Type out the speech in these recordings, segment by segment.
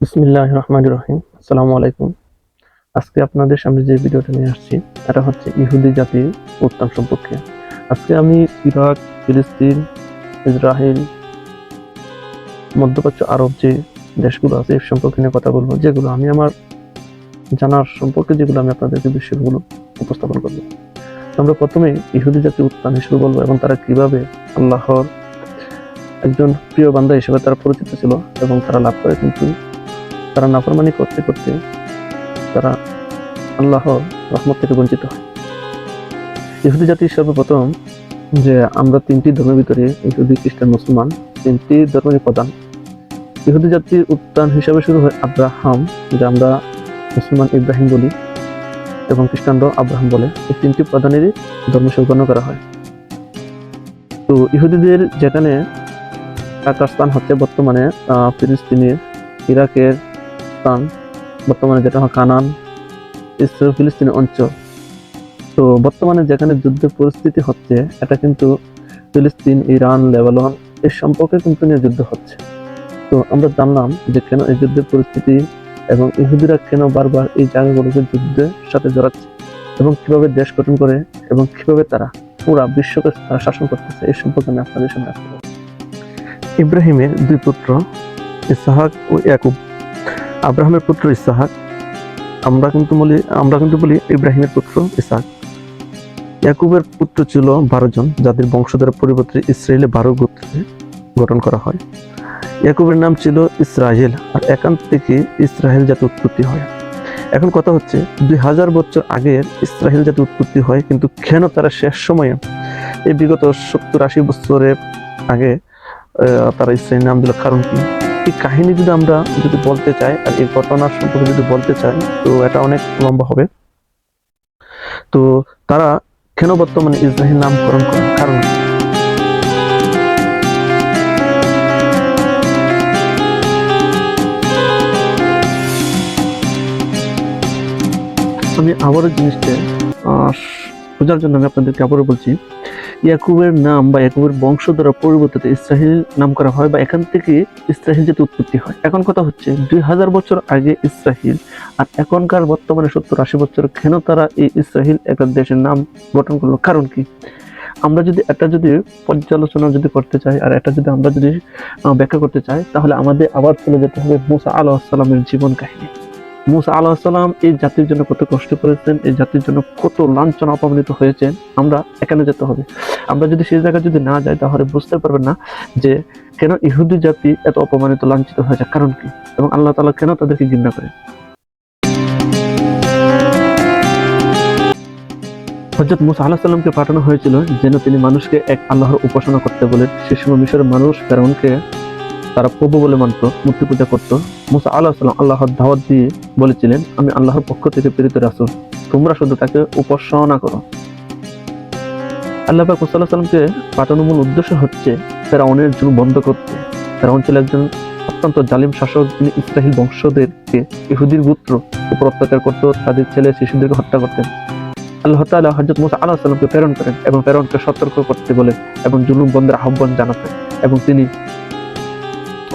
বিসমিল্লাহ রহমান রহিম। আসসালামু আলাইকুম। আজকে আপনাদের সামনে যে ভিডিওটা নিয়ে আসছি এটা হচ্ছে ইহুদি জাতির উত্থান সম্পর্কে। আজকে আমি ইরাক, ফিলিস্তিন ইসরায়েল মধ্যপ্রাচ্য আরব যে দেশগুলো আছে এর সম্পর্কে নিয়ে কথা বলব, যেগুলো আমি আমার জানার সম্পর্কে যেগুলো আমি আপনাদেরকে বিষয়গুলো উপস্থাপন করব। আমরা প্রথমে ইহুদি জাতির উত্থান হিসেবে বলব এবং তারা কীভাবে আল্লাহর একজন প্রিয় বান্দা হিসেবে তারা পরিচিত ছিল এবং তারা লাভ করে কিন্তু তারা নাফরমানি করতে করতে তারা আল্লাহর রহমত থেকে বঞ্চিত হয়। ইহুদি জাতি সর্বপ্রথম যে আমরা তিনটি ধর্মের ভিতরে, ইহুদি, খ্রিস্টান, মুসলমান, তিনটি ধর্মের প্রধান। ইহুদি জাতির উত্থান হিসাবে শুরু হয় আব্রাহাম, যে আমরা মুসলমান ইব্রাহিম বলি, এবং খ্রিস্টানরাও আব্রাহাম বলে। এই তিনটি প্রধানেরই ধর্ম সম্পন্ন করা হয়। তো ইহুদিদের যেখানে একটা স্থান হচ্ছে বর্তমানে ফিলিস্তিনের, ইরাকের স্থান বর্তমানে যেটা হয় কানান, ইসরায়েল, ফিলিস্তিনি অঞ্চল। তো বর্তমানে যেখানে যুদ্ধের পরিস্থিতি হচ্ছে, এটা কিন্তু ফিলিস্তিন, ইরান, লেবানন এর সম্পর্কে কিন্তু নিয়ে যুদ্ধ হচ্ছে। তো আমরা জানলাম যে কেন এই যুদ্ধের পরিস্থিতি এবং ইহুদিরা কেন বারবার এই জায়গাগুলোকে যুদ্ধের সাথে জড়াচ্ছে এবং কীভাবে দেশ গঠন করে এবং কীভাবে তারা পুরা বিশ্বকে তারা শাসন করতেছে, এই সম্পর্কে আমি আপনাদের সামনে আসতে ইব্রাহিমের দুই পুত্র, ইসাহাক ও ইয়াকুব। আব্রাহামের পুত্র ইসাহাক, আমরা কিন্তু বলি, আমরা কিন্তু বলি ইব্রাহিমের পুত্র ইসাহাক। ইয়াকুবের পুত্র ছিল বারো জন, যাদের বংশধর পরিবর্তে ইসরায়েলে বারো গোত্রে গঠন করা হয়। ইয়াকুবের নাম ছিল ইসরায়েল, আর একান্ত থেকে ইসরায়েল জাতি উৎপত্তি হয়। এখন কথা হচ্ছে, দুই হাজার বছর আগের ইসরায়েল জাতি উৎপত্তি হয়, কিন্তু কেন তারা শেষ সময়ে এই বিগত সত্তর আশি বছরের আগে তারা ইসরায়েল নাম দিল? কারণ কি? এই কাহিনী যদি আমরা যদি বলতে চাই আর এই ঘটনার সম্পর্কে যদি বলতে চাই, তো এটা অনেক লম্বা হবে। তো তারা কেন বর্তমানে ইসরায়েল নামকরণ করেন? কারণ আমি আবারও জিনিসটা বোঝার জন্য আমি আপনাদেরকে আবারও বলছি ইয়াকুবের নাম বা ইয়াকুবের বংশ দ্বারা পরিবর্তিত ইসরাহিল নাম করা হয় বা এখান থেকে ইসরাহিল যেতে উৎপত্তি হয়। এখন কথা হচ্ছে, দুই হাজার বছর আগে ইসরাহিল আর এখনকার বর্তমানে সত্তর আশি বছর কেন তারা এই ইসরাহিল একটা দেশের নাম গঠন করল? কারণ কি? আমরা যদি এটা যদি পর্যালোচনা যদি করতে চাই আর এটা যদি আমরা যদি ব্যাখ্যা করতে চাই, তাহলে আমাদের আবার চলে যেতে হবে মুসা আল্লাহ সাল্লামের জীবন কাহিনী। মুসা আল্লাহ সাল্লাম এই জাতির জন্য কত কষ্ট করেছেন, এই জাতির জন্য কত লাঞ্ছনা অপমানিত হয়েছেন, আমরা এখানে যেতে হবে। আমরা যদি সেই জায়গায় যদি না যাই, তাহলে বুঝতে পারবেন না যে কেন ইহুদি জাতি এত অপমানিত, লাঞ্ছিত হয়েছে কারণ কি? এবং আল্লাহ তাআলা কেন তাদেরকে ঘৃণা করে হজরত মুসা আল্লাহ সাল্লামকে পাঠানো হয়েছিল যেন তিনি মানুষকে এক আল্লাহর উপাসনা করতে বলেন। সে সময় মিশরের মানুষ ফেরাউনকে তারা প্রভু বলে মানত, মূর্তি পূজা করত। মুসা আল্লাহ সাল্লাম আল্লাহর দাওয়াত দিয়ে বলেছিলেন, আমি আল্লাহর পক্ষ থেকে প্রেরিত রাসূল। তোমরা শুধু তাকে উপাসনা করো। আল্লাহ পাক মুসা আল্লাহ সাল্লামকে পাঠানোর মূল উদ্দেশ্য হচ্ছে ফেরাউনের জন্য বন্ধ করতে। ফেরাউন ছিল একজন অত্যন্ত জালিম শাসক, যিনি ইসরাহিল বংশদেরকে ইহুদির পুত্র উপর অত্যাচার করত, তাদের ছেলে শিশুদেরকে হত্যা করতেন। আল্লাহ তাআলা হযরত মুসা আলাইহিস সাল্লামকে প্রেরণ করেন এবং ফেরাউনকে সতর্ক করতে বলেন এবং জুলুম বন্ধের আহ্বান জানাতেন এবং তিনি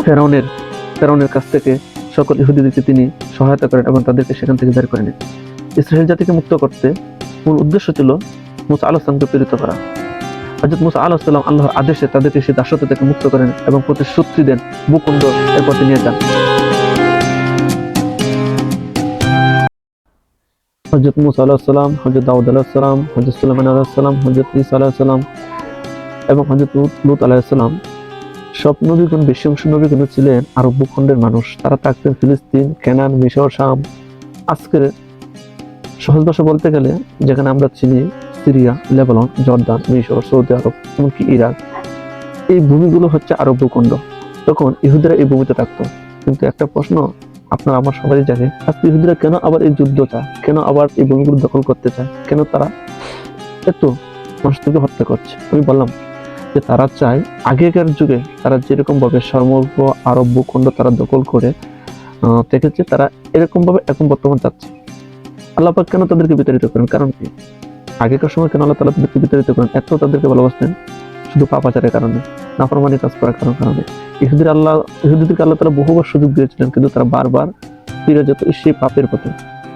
ফেরাউনের ফেরাউনের কাছ থেকে সকল ইহুদিদেরকে তিনি সহায়তা করেন এবং তাদেরকে সেখান থেকে বের করে নেন। ইসরায়েল জাতিকে মুক্ত করতে মূল উদ্দেশ্য ছিল মুসা আলাহ সালামকে প্রেরিত করা। হজরত মুসা আলাহ সাল্লাম আল্লাহর আদেশে তাদেরকে সেই দাসত্ব থেকে মুক্ত করেন এবং প্রতিশ্রুতি দেন ভূখণ্ড এর পথে নিয়ে যান। হজরত মুসা আলাহ সাল্লাম হজরত দাউদ আলাহ সাল্লাম হজরত সুলাইমান আলাহ সাল্লাম হজরত ইসা আলাহ সাল্লাম এবং হজরত লুত আলাহ সব নবীগণ বেশি অংশ নবীগণ ছিলেন, আরব ভূখণ্ডের মানুষ, তারা থাকতেন ফিলিস্তিন, কেনান, মিশর, শাম। আজকের সহজ ভাষা বলতে গেলে, যেখানে আমরা চিনি সিরিয়া, লেবানন, জর্দান, মিশর, সৌদি আরব, এমনকি ইরাক। এই ভূমিগুলো হচ্ছে আরব ভূখণ্ড। তখন ইহুদিরা এই ভূমিতে থাকতো। কিন্তু একটা প্রশ্ন আপনার আমার সবাই জানে আজকে ইহুদিরা কেন আবার এই যুদ্ধ চায়? কেন আবার এই ভূমিগুলো দখল করতে চায়? কেন তারা এত মানুষদেরকে হত্যা করছে? আমি বললাম যে তারা চায়, আগেকার যুগে তারা যেরকম ভাবে সমগ্র আরব ভূখণ্ড তারা দখল করে দেখেছে তারা এরকম ভাবে এখন বর্তমান চাচ্ছে। আল্লাহপাক কেন তাদেরকে বিতাড়িত করেন? কারণ কি? আগেকার সময় কেন আল্লাহ তালা তাদেরকে বিতাড়িত করেন? এত তাদেরকে ভালোবাসতেন শুধু পাপাচারের কারণে, নাফরমানি কাজ করার কারণ কারণে। ইহুদির আল্লাহ, ইহুদিদেরকে আল্লাহ তারা বহুবার সুযোগ দিয়েছিলেন, কিন্তু তারা বারবার ফিরে যেত সেই পাপের পথে।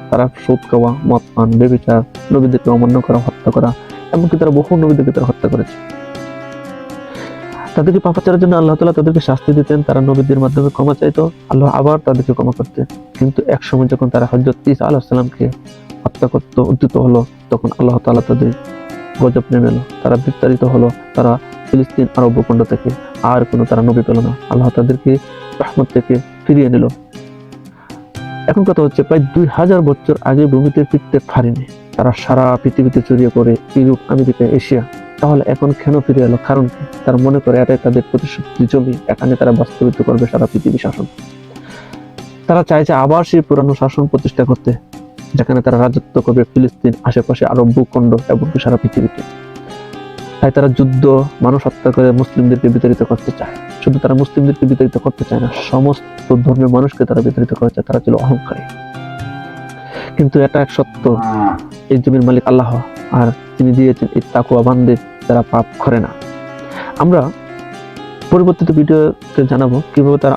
তারা সুদ খাওয়া মদ পান, বেবিচার, নবীদেরকে অমান্য করা, হত্যা করা, এমনকি তারা বহু নবীদেরকে তারা হত্যা করেছে। তাদেরকে পাপাচারের জন্য আল্লাহ তালা তাদেরকে শাস্তি দিতেন, তারা নবীদের মাধ্যমে ক্ষমা চাইতো, আল্লাহ আবার তাদেরকে ক্ষমা করতেন। কিন্তু এক সময় যখন তারা হজরত ইসা আল্লাহ সাল্লামকে হত্যা করতে উদ্যত হলো, তখন আল্লাহ তালা তাদের গজব নেমে এলো। তারা বিস্তারিত হলো, তারা ফিলিস্তিন আরব ভূখণ্ড থেকে, আর কোনো তারা নবী পেল না। আল্লাহ তাদেরকে রহমত থেকে ফিরিয়ে নিল। এখন কথা হচ্ছে, প্রায় দুই হাজার বছর আগে ভূমিতে ফিরতে পারেনি। তারা সারা পৃথিবীতে ছড়িয়ে পড়ে ইউরোপ, আমেরিকা, এশিয়া। তাহলে এখন কেন ফিরে এলো? কারণ তারা মনে করে এটাই তাদের প্রতিশ্রুতি জমি এখানে তারা বাস্তবিত করবে সারা পৃথিবী শাসন। তারা চাইছে আবার সেই পুরানো শাসন প্রতিষ্ঠা করতে, যেখানে তারা রাজত্ব করবে ফিলিস্তিন, আশেপাশে আরব ভূখণ্ড এবং সারা পৃথিবীতে। তাই তারা যুদ্ধ, মানুষ হত্যা করে মুসলিমদেরকে বিতাড়িত করতে চায়। শুধু তারা মুসলিমদেরকে বিতাড়িত করতে চায় না, সমস্ত ধর্মের মানুষকে তারা বিতাড়িত করতে চায়। তারা ছিল অহংকারী। কিন্তু এটা এক সত্য। এই জমির মালিক আল্লাহ। আর তিনি দিয়েছেন, এই তাকুয়া বান্দের তারা পাপ করে না। আমরা পরবর্তীতে ভিডিওতে জানাব কীভাবে তারা